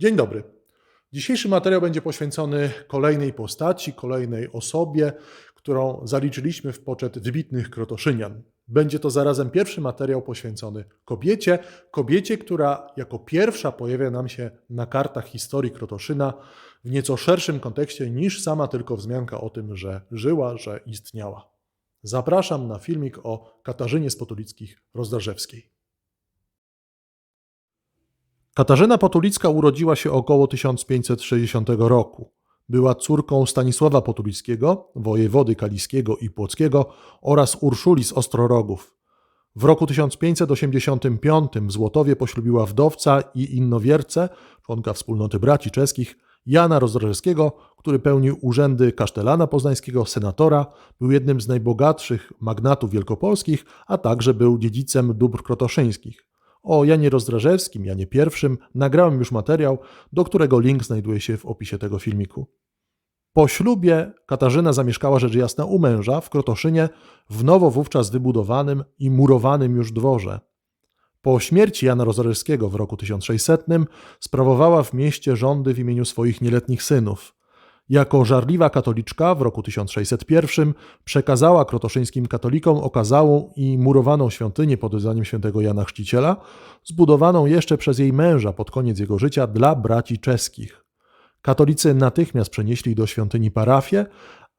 Dzień dobry. Dzisiejszy materiał będzie poświęcony kolejnej postaci, kolejnej osobie, którą zaliczyliśmy w poczet wybitnych krotoszynian. Będzie to zarazem pierwszy materiał poświęcony kobiecie, kobiecie, która jako pierwsza pojawia nam się na kartach historii Krotoszyna w nieco szerszym kontekście niż sama tylko wzmianka o tym, że żyła, że istniała. Zapraszam na filmik o Katarzynie z Potulickich Rozdarzewskiej. Katarzyna Potulicka urodziła się około 1560 roku. Była córką Stanisława Potulickiego, wojewody kaliskiego i płockiego oraz Urszuli z Ostrorogów. W roku 1585 w Złotowie poślubiła wdowca i innowiercę, członka wspólnoty braci czeskich, Jana Rozdrażewskiego, który pełnił urzędy kasztelana poznańskiego, senatora, był jednym z najbogatszych magnatów wielkopolskich, a także był dziedzicem dóbr krotoszyńskich. O Janie Rozdrażewskim, Janie I, nagrałem już materiał, do którego link znajduje się w opisie tego filmiku. Po ślubie Katarzyna zamieszkała rzecz jasna u męża w Krotoszynie w nowo wówczas wybudowanym i murowanym już dworze. Po śmierci Jana Rozdrażewskiego w roku 1600 sprawowała w mieście rządy w imieniu swoich nieletnich synów. Jako żarliwa katoliczka w roku 1601 przekazała krotoszyńskim katolikom okazałą i murowaną świątynię pod wezwaniem świętego Jana Chrzciciela, zbudowaną jeszcze przez jej męża pod koniec jego życia dla braci czeskich. Katolicy natychmiast przenieśli do świątyni parafię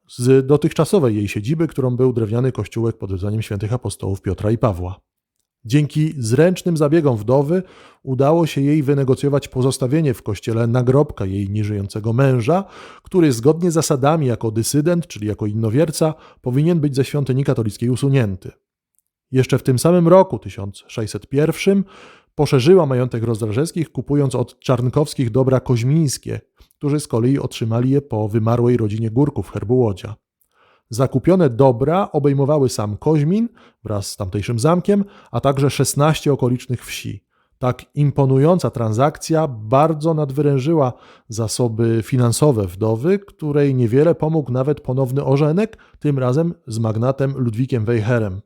z dotychczasowej jej siedziby, którą był drewniany kościółek pod wezwaniem świętych apostołów Piotra i Pawła. Dzięki zręcznym zabiegom wdowy udało się jej wynegocjować pozostawienie w kościele nagrobka jej nieżyjącego męża, który zgodnie z zasadami jako dysydent, czyli jako innowierca, powinien być ze świątyni katolickiej usunięty. Jeszcze w tym samym roku, 1601, poszerzyła majątek rozdrażewskich, kupując od czarnkowskich dobra koźmińskie, którzy z kolei otrzymali je po wymarłej rodzinie Górków herbu Łodzia. Zakupione dobra obejmowały sam Koźmin wraz z tamtejszym zamkiem, a także 16 okolicznych wsi. Tak imponująca transakcja bardzo nadwyrężyła zasoby finansowe wdowy, której niewiele pomógł nawet ponowny ożenek, tym razem z magnatem Ludwikiem Wejherem.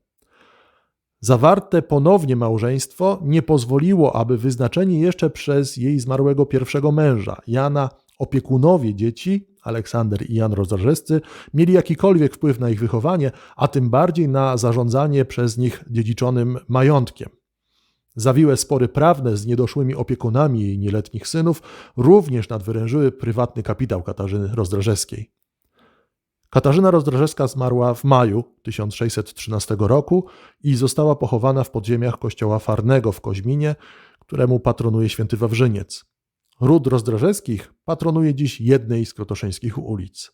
Zawarte ponownie małżeństwo nie pozwoliło, aby wyznaczeni jeszcze przez jej zmarłego pierwszego męża, Jana, opiekunowie dzieci, Aleksander i Jan Rozdrażewscy, mieli jakikolwiek wpływ na ich wychowanie, a tym bardziej na zarządzanie przez nich dziedziczonym majątkiem. Zawiłe spory prawne z niedoszłymi opiekunami jej nieletnich synów również nadwyrężyły prywatny kapitał Katarzyny Rozdrażewskiej. Katarzyna Rozdrażewska zmarła w maju 1613 roku i została pochowana w podziemiach kościoła Farnego w Koźminie, któremu patronuje święty Wawrzyniec. Ród Rozdrażewskich patronuje dziś jednej z krotoszeńskich ulic.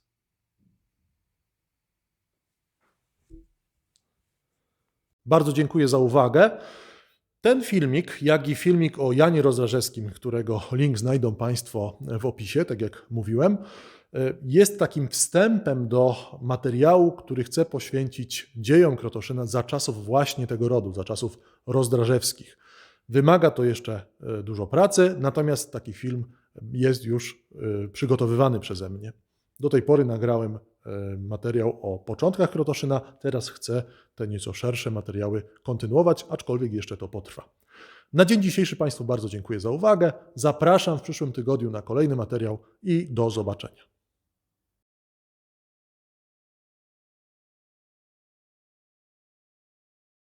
Bardzo dziękuję za uwagę. Ten filmik, jak i filmik o Janie Rozdrażewskim, którego link znajdą Państwo w opisie, tak jak mówiłem, jest takim wstępem do materiału, który chcę poświęcić dziejom Krotoszyna za czasów właśnie tego rodu, za czasów rozdrażewskich. Wymaga to jeszcze e, dużo pracy, natomiast taki film jest już e, przygotowywany przeze mnie. Do tej pory nagrałem e, materiał o początkach Krotoszyna, teraz chcę te nieco szersze materiały kontynuować, aczkolwiek jeszcze to potrwa. Na dzień dzisiejszy Państwu bardzo dziękuję za uwagę. Zapraszam w przyszłym tygodniu na kolejny materiał i do zobaczenia.